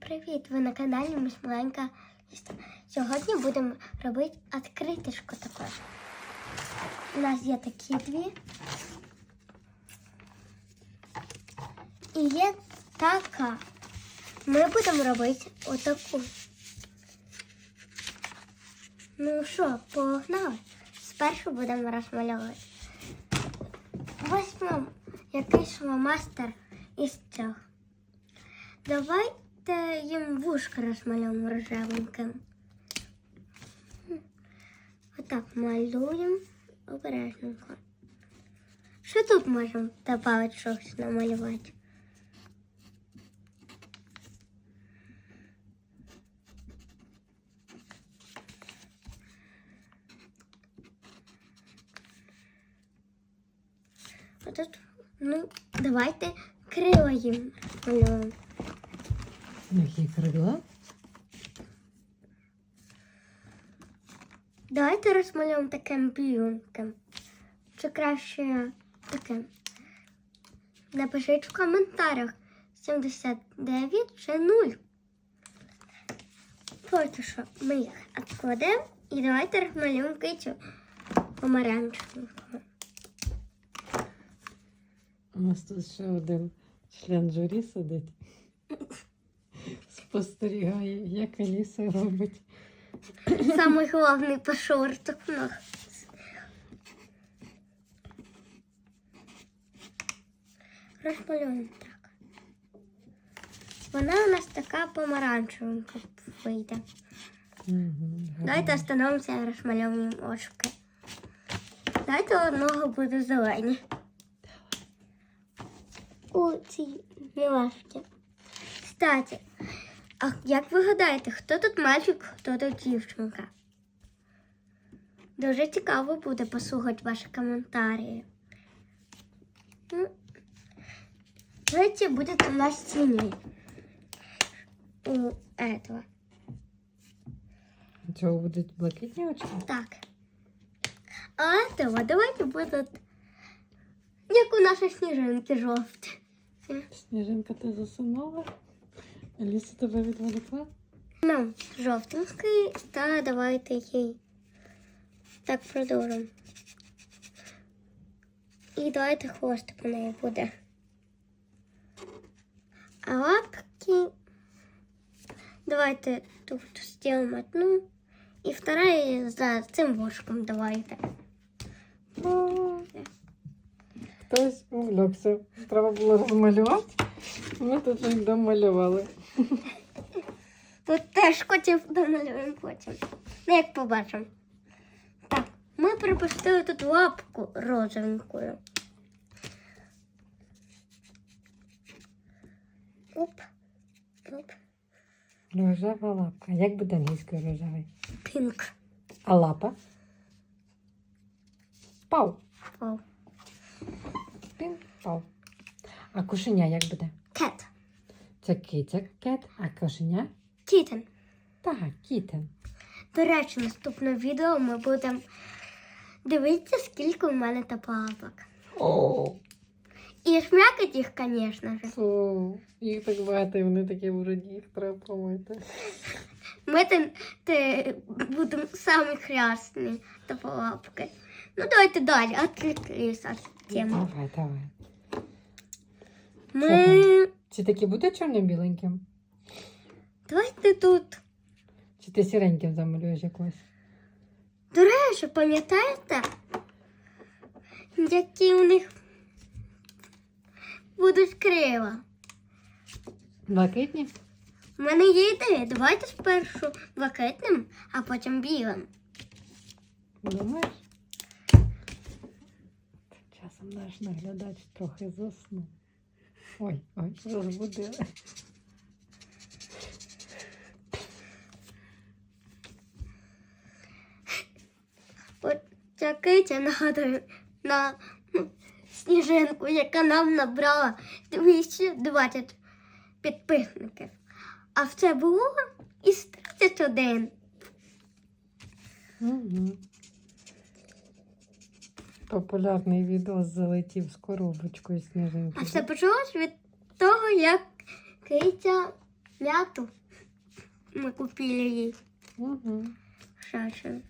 привіт! Ви на каналі Міс Маленька Місто. Сьогодні будемо робити відкритишко також. У нас є такі дві. І є така. Ми будемо робити отаку. Ну що, погнали? Спершу будемо розмальовувати. Візьмемо якийсь фломастер із цього. Давайте їм вушка розмалюємо рожевеньким. Отак малюємо обережненько. Що тут можемо додати щось намалювати? Отут, ну, давайте крила їм малюємо. Які крила? Давайте розмалюємо таким біленьким. Чи краще таким. Напишіть в коментарях 79 чи 0. Поки що ми їх відкладемо і давайте розмалюємо кицю помаранчеву. У нас тут ще один член журі сидить. Спостерігає, як Аліса робить. Самий головний по шортах в нас. Розмалюємо так. Вона у нас така помаранчевенька вийде. Угу, Давайте остановимося розмальовуємо очки. Давайте одного буде зелені. У цій мілашці. Кстати, а як ви гадаєте, хто тут мальчик, хто тут дівчинка? Дуже цікаво буде послухати ваші коментарі. Ну, Давайте будет на стене. У этого. Цього будуть блакитні очки? Так. А этого давайте будут, як у нашої сніжинки жовті. Сніжинка, ти засунула? Аліса тебе відволікла? Ну, жовтенький, та давайте їй так продовжимо. І давайте хвостик у неї буде. А лапки давайте тут сделаем одну. І вторая за цим вушком давайте. Буде. Хтось увлекся. Треба було розмалювати. Ми тут вже домалювали. Тут теж котів домалюємо потім. Ну, як побачимо. Так, ми припустили тут лапку розовенькою. Оп. Оп. Рожева лапка. Як буде англійською рожевий? Пінк. А лапа? Пау. О. Пін, пау. А кошеня як буде? Кет. Це киця кет, а кошеня? Кітен. Так, кітен. До речі, наступне відео ми будемо дивитися, скільки у мене тапалапок. О, І шмякати їх, звісно ж. фу. Їх так багато, і вони такі вроді, їх треба помити. Ми те, те будемо самі хрясні тапалапки. Ну, давайте далі, відвлеклися від теми. Давай, давай. Ми... Чи такі буде чорно-біленьким? Давайте тут. Чи ти сіреньким замалюєш якось? До речі, пам'ятаєте, які у них будуть крила? Блакитні? У мене є ідея. Давайте спершу блакитним, а потім білим. Думаєш? Часом наш наглядач трохи заснув. Ой, ой, розбудили. От ця киця нагадує на сніжинку, яка нам набрала 220 підписників. А в це було і 31. Угу. Популярний відео залетів з коробочкою сніжинки. А все почалось від того, як киця м'яту. Ми купили її. Угу. Шашу.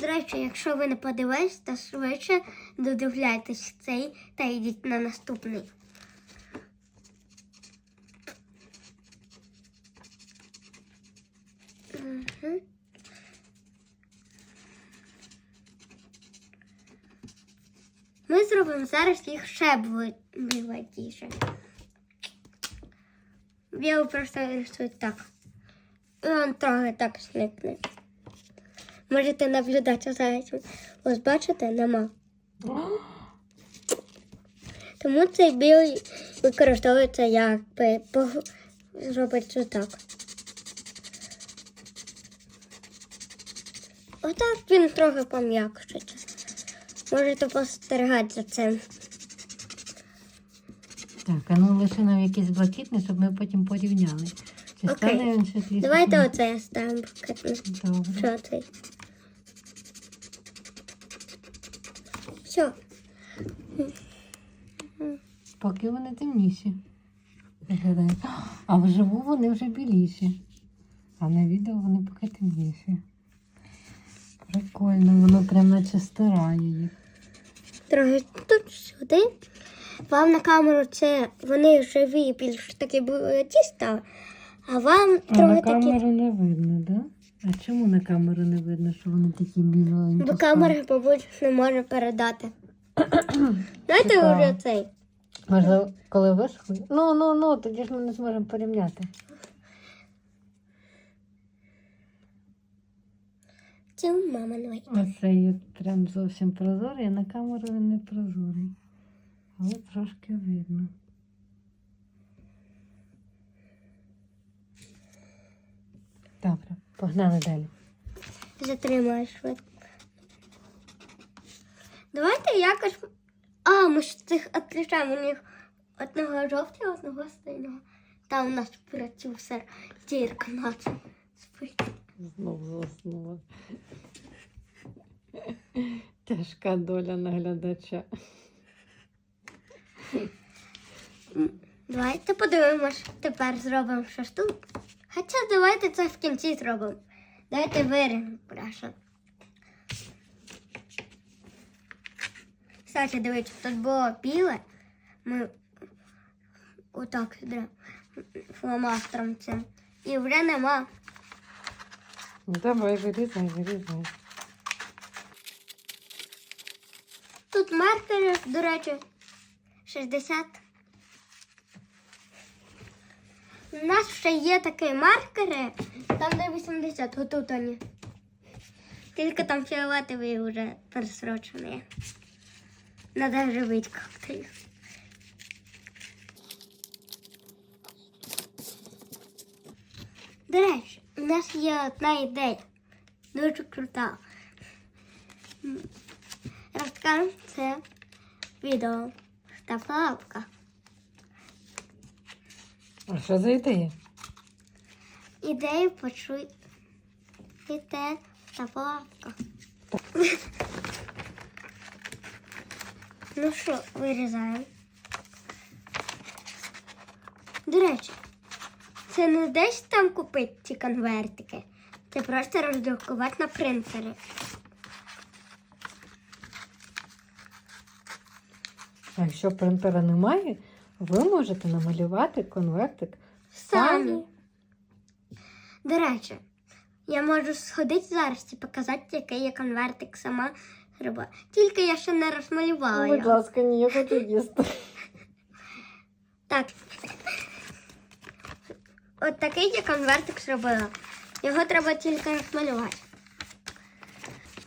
До речі, якщо ви не подивились, то швидше додивляйтесь цей та йдіть на наступний. Мгм. Ми зробимо зараз їх ще бли- біленькіше. Я просто рисую так. І він трохи так зникне. Можете наблюдати за цим. Ось бачите, нема. Тому цей білий використовується як зробити так. Отак він трохи пом'якшиться. Можете спостерігати за цим. Так, а ну лише нам якийсь блакитний, щоб ми потім порівняли. Чи Окей. стане він світліший? Давайте оце я ставимо. блакитний. Добре. Що цей? Все. Поки вони темніші. Виглядають. А вживу вони вже біліші. А на відео вони поки темніші. Прикольно, воно прям наче стирає їх. Тут сюди. Вам на камеру це вони живі більш такі були а вам А трохи на такі. камеру не видно, так? Да? А чому на камеру не видно, що вони такі біленькі? Бо камера, мабуть, не може передати. Знаєте вже цей. Можливо, коли висохли? Ну, ну, ну, тоді ж ми не зможемо порівняти. Це у мами новий. Оцей прям зовсім прозорий, а на камеру він не прозорий. Але трошки видно. Добре, погнали далі. Затримаєш швидко. Давайте якось. А, ми ж цих відключаємо. У них одного жовтого, одного синього. Там у нас продюсер зірка на це спить. Знову заснула. Тяжка доля наглядача. Давайте подивимось. Тепер зробимо тут. Хоча давайте це в кінці зробимо. Давайте виріжемо краще. Кстати, дивіться, тут було біле. Ми отак фломастером цим. І вже нема. Ну, Давай, вирізай, вирізай. Тут маркери, до речі, 60. У нас ще є такі маркери, там де 80, отут вони. Тільки там фіолетовий вже пересрочений. Надо живити як-то. До речі, у нас є одна ідея. Дуже крута. Розкажемо це відео. Став лапка. А що за ідея? Ідею почуйте. Став лапка. Ну що, вирізаємо. До речі, це не десь там купити ці конвертики. Це просто роздрукувати на принтері. А якщо принтера немає, ви можете намалювати конвертик Самі. самі. До речі, я можу сходити зараз і показати, який я конвертик сама робила. Тільки я ще не розмалювала Будь його. ласка, ні, я хочу їсти. Так. От такий я конвертик зробила. Його треба тільки розмалювати.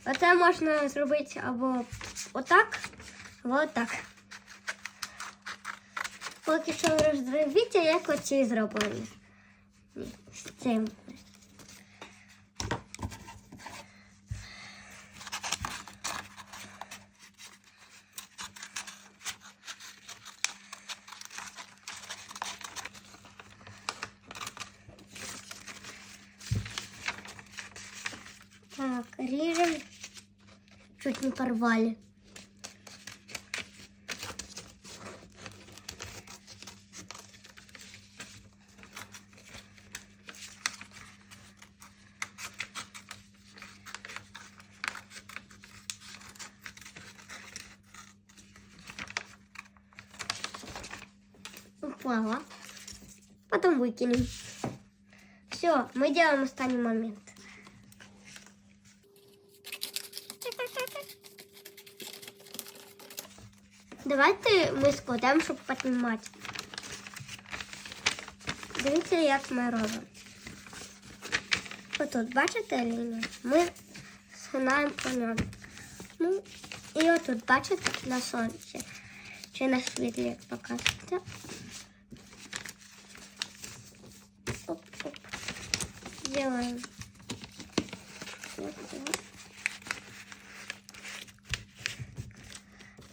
Оце можна зробити або отак, або отак. Поки що роздивіться, як оці зроблені. З цим. Так, режем. Чуть не порвали. Упала. Потом выкинем. Все, мы делаем останем момент. Давайте ми складемо, щоб піднімати. Дивіться, як ми робимо. Отут, бачите лінію? Ми згинаємо по ньому. Ну, і отут, бачите, на сонці. Чи на світлі, як показується. Оп-оп. Делаем. Вот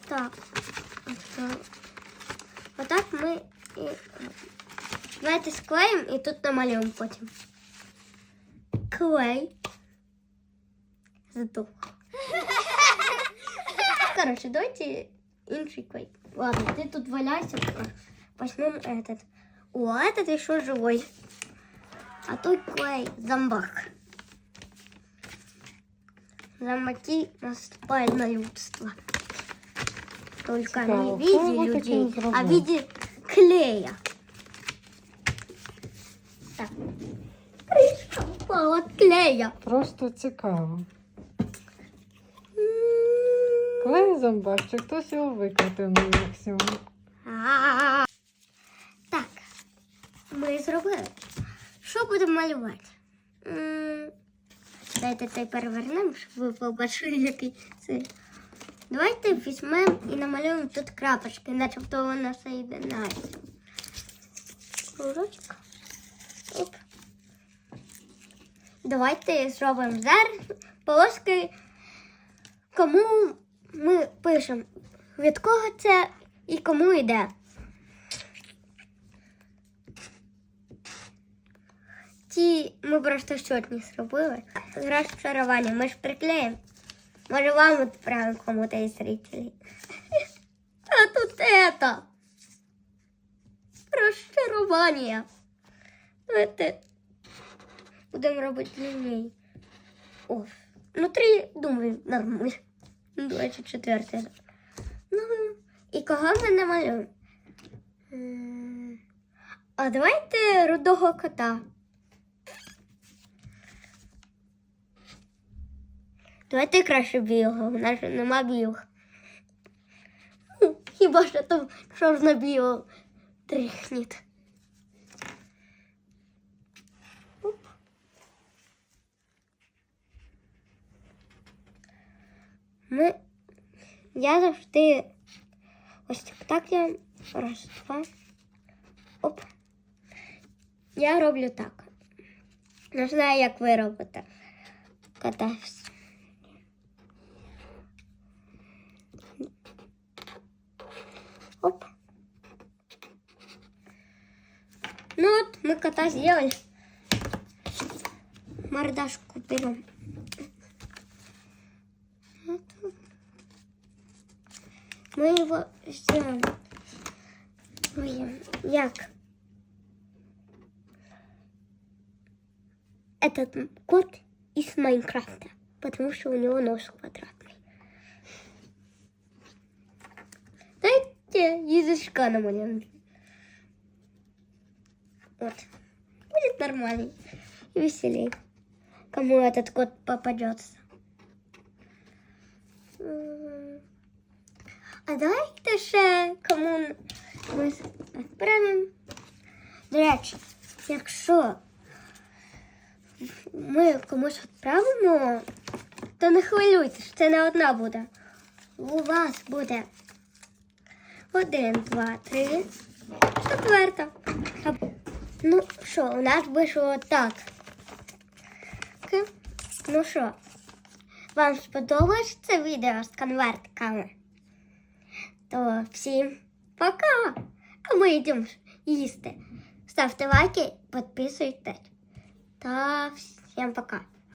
так. давайте склеїмо і тут намалюємо потім. Клей. Здух. Короче, давайте інший клей. Ладно, ты тут валяйся. пока. Возьмем этот. О, этот еще живой. А тут клей зомбак. Зомбаки наступают на людство. Только не Цікаво, в хто виде його людей, таким а в зробив? виде клея. Крышка упала от клея. Просто цікаво. М. Клей зомбак, чи хтось його викрутив на максимум. Так, ми зробили. Що будемо малювати? М, Дайте цей перевернемо, щоб ви побачили, який це. Давайте візьмемо і намалюємо тут крапочки, начебто воно соєдинається. Кружочок. Оп. Давайте зробимо зараз полоски, кому ми пишемо, від кого це і кому йде. Ті ми просто щотні зробили. Розчарування ми ж приклеїмо. Може вам відправимо кому-то із зрителей. А тут это. Розчарування. Давайте будемо робити длиннее. О, внутри, думаю, нормально. 24. Ну, і кого ми намалюємо? А давайте рудого кота. Давайте краще білого, у нас нема білих. Ну, Хіба що там чорно-біло тріхніт. Ми... Я завжди ось так, я раз, два. Оп. Я роблю так. Не знаю, як ви робите. Катаюсь. Оп. Ну вот, мы кота сделали. Мордашку берем. Вот. Мы его сделаем. Ой, Як? Этот кот из Майнкрафта, потому что у него нос квадратный. Дайте язычка намалюем. Вот. Будет нормально и веселей. Кому этот кот попадется. А давайте ще кому ми відправимо. До речі, якщо ми комусь відправимо, то не хвилюйтесь, це не одна буде. У вас буде один, два, три, четверта. Ну що, у нас вийшло так. Ну що, вам сподобалось це відео з конвертиками? То всім пока! А ми йдемо їсти. Ставте лайки, підписуйтесь. Та всім пока.